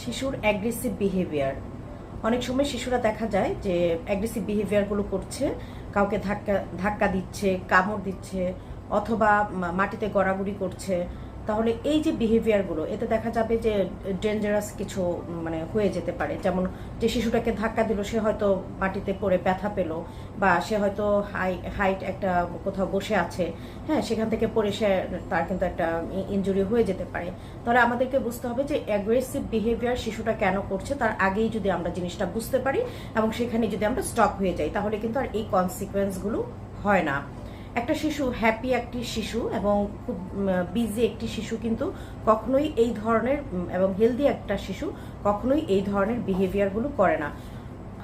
শিশুর aggressive behaviour অনেক সময় শিশুরা দেখা যায় যে অ্যাগ্রেসিভ বিহেভিয়ারগুলো করছে, কাউকে ধাক্কা ধাক্কা দিচ্ছে, কামড় দিচ্ছে, অথবা মাটিতে গড়াগড়ি করছে। তাহলে এই যে বিহেভিয়ারগুলো এতে দেখা যাবে যে ডেঞ্জারাস কিছু মানে হয়ে যেতে পারে। যেমন যে শিশুটাকে ধাক্কা দিল, সে হয়তো মাটিতে পড়ে ব্যথা পেল, বা সে হয়তো হাই হাইট একটা কোথাও বসে আছে হ্যাঁ সেখান থেকে পড়ে সে তার কিন্তু একটা ইনজুরি হয়ে যেতে পারে। তাহলে আমাদেরকে বুঝতে হবে যে অ্যাগ্রেসিভ বিহেভিয়ার শিশুটা কেন করছে, তার আগেই যদি আমরা জিনিসটা বুঝতে পারি, এবং সেখানে যদি আমরা স্টপ হয়ে যাই, তাহলে কিন্তু আর এই কনসিকুয়েন্সগুলো হয় না। একটা শিশু হ্যাপি একটি শিশু এবং খুব বিজি একটি শিশু কিন্তু কখনোই এই ধরনের এবং হেলদি একটা শিশু কখনোই এই ধরনের বিহেভিয়ারগুলো করে না।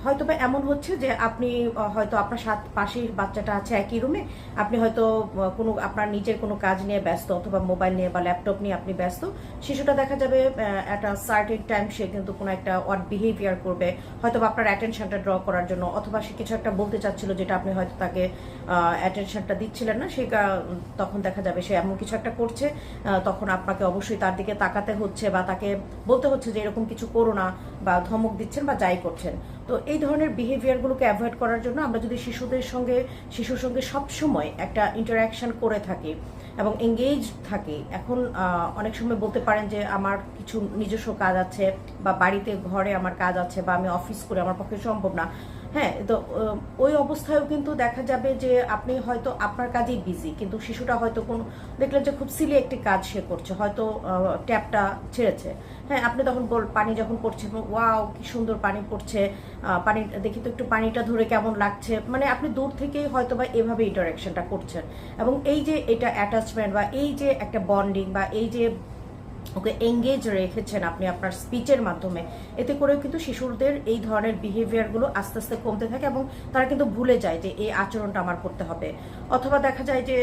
হয়তো বা এমন হচ্ছে যে আপনি হয়তো আপনার সাত, পাশের বাচ্চাটা আছে একই রুমে আপনি হয়তো কোনো, আপনার নিজের কোনো কাজ নিয়ে ব্যস্ত অথবা মোবাইল নিয়ে বা ল্যাপটপ নিয়ে আপনি ব্যস্ত, শিশুটা দেখা যাবে একটা সার্টেন টাইম সে কিন্তু কোনো একটা ওয়ার্ড বিহেভিয়ার করবে। হয়তো বা আপনার অ্যাটেনশনটা ড্র করার জন্য, অথবা সে কিছু একটা বলতে চাচ্ছিল যেটা আপনি হয়তো তাকে অ্যাটেনশনটা দিচ্ছিলেন না, সে তখন দেখা যাবে সে এমন কিছু একটা করছে তখন আপনাকে অবশ্যই তার দিকে তাকাতে হচ্ছে বা তাকে বলতে হচ্ছে যে এরকম কিছু করো না বা ধমক দিচ্ছেন বা যাই করছেন। তো এই ধরনের বিহেভিয়ারগুলোকে অ্যাভয়েড করার জন্য আমরা যদি শিশুদের সঙ্গে, শিশুর সঙ্গে সবসময় একটা ইন্টারাকশন করে থাকি এবং এঙ্গেজ থাকি, এখন অনেক সময় বলতে পারেন যে আমার কিছু নিজস্ব কাজ আছে বা বাড়িতে, ঘরে আমার কাজ আছে বা আমি অফিস করে আমার পক্ষে সম্ভব না। হ্যাঁ তো ওই অবস্থায়ও কিন্তু দেখা যাবে যে আপনি হয়তো আপনার কাজেই বিজি কিন্তু শিশুটা হয়তো কোনো, দেখলেন যে খুব সিলি একটি কাজ সে করছে, হয়তো ট্যাপটা ছেড়েছে। হ্যাঁ আপনি তখন বল, পানি যখন পড়ছে ওয়াও, কি সুন্দর পানি পড়ছে পানি, দেখি তো একটু পানিটা ধরে কেমন লাগছে। মানে আপনি দূর থেকেই হয়তো বা এভাবে ইন্টারাকশনটা করছেন। এবং এই যে এটা অ্যাটাচমেন্ট বা এই যে একটা বন্ডিং বা এই যে ওকে এঙ্গেজ রেখেছেন আপনি আপনার স্পিচের মাধ্যমে। এতে করেও কিন্তু শিশুদের এই ধরনের বিহেভিয়ারগুলো আস্তে আস্তে কমতে থাকে এবং তারা কিন্তু ভুলে যায় যে এই আচরণটা আমার করতে হবে। অথবা দেখা যায় যে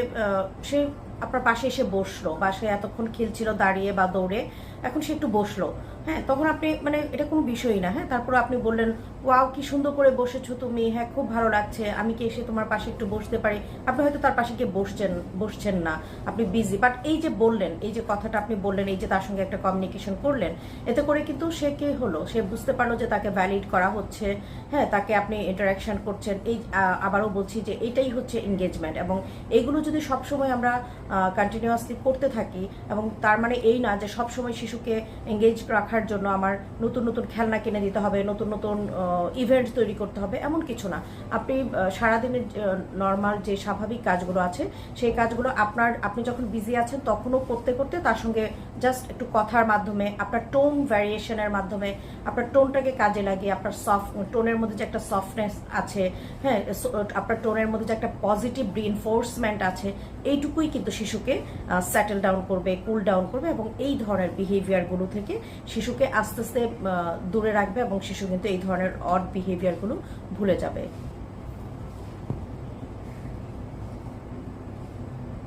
সে আপনার পাশে এসে বসল বা সে এতক্ষণ খেলছিল দাঁড়িয়ে বা দৌড়ে, এখন সে একটু বসল। হ্যাঁ তখন আপনি মানে এটা কোনো বিষয়ই না হ্যাঁ? তারপর আপনি বললেন, ওয়াও, কি সুন্দর করে বসেছো তুমি হ্যাঁ খুব ভালো লাগছে। আমি কি এসে তোমার পাশে একটু বসতে পারি? আপনি হয়তো তার পাশে গিয়ে বসছেন বসছেন না, আপনি বিজি বাট এই যে বললেন, এই যে কথাটা আপনি বললেন, এই যে তার সঙ্গে একটা কমিউনিকেশন করলেন, এতে করে কিন্তু সে কে হলো? সে বুঝতে পারল যে তাকে ভ্যালিড করা হচ্ছে হ্যাঁ তাকে আপনি ইন্টারাকশন করছেন। এই আবারও বলছি যে এটাই হচ্ছে এনগেজমেন্ট এবং এইগুলো যদি সবসময় আমরা কন্টিনিউয়াসলি করতে থাকি এবং তার মানে এই না যে সবসময় শিশুকে এঙ্গেজ রাখার জন্য আমার নতুন নতুন খেলনা কিনে দিতে হবে, নতুন নতুন ইভেন্ট তৈরি করতে হবে, এমন কিছু না। আপনি সারাদিনের নর্মাল যে স্বাভাবিক কাজগুলো আছে, সেই কাজগুলো আপনার, আপনি যখন বিজি আছেন তখনও করতে করতে তার সঙ্গে জাস্ট একটু কথার মাধ্যমে, আপনার টোন ভ্যারিয়েশনের মাধ্যমে, আপনার টোনটাকে কাজে লাগিয়ে, আপনার সফট টোনের মধ্যে যে একটা সফটনেস আছে হ্যাঁ আপনার টোনের মধ্যে যে একটা পজিটিভ রিনফোর্সমেন্ট আছে, এইটুকুই কিন্তু শিশুকে সেটেল ডাউন করবে কুল ডাউন করবে এবং এই ধরনের বিহেভিয়ারগুলো থেকে শিশুকে আস্তে আস্তে দূরে রাখবে এবং শিশু কিন্তু এই ধরনের অড বিহেভিয়ারগুলো ভুলে যাবে।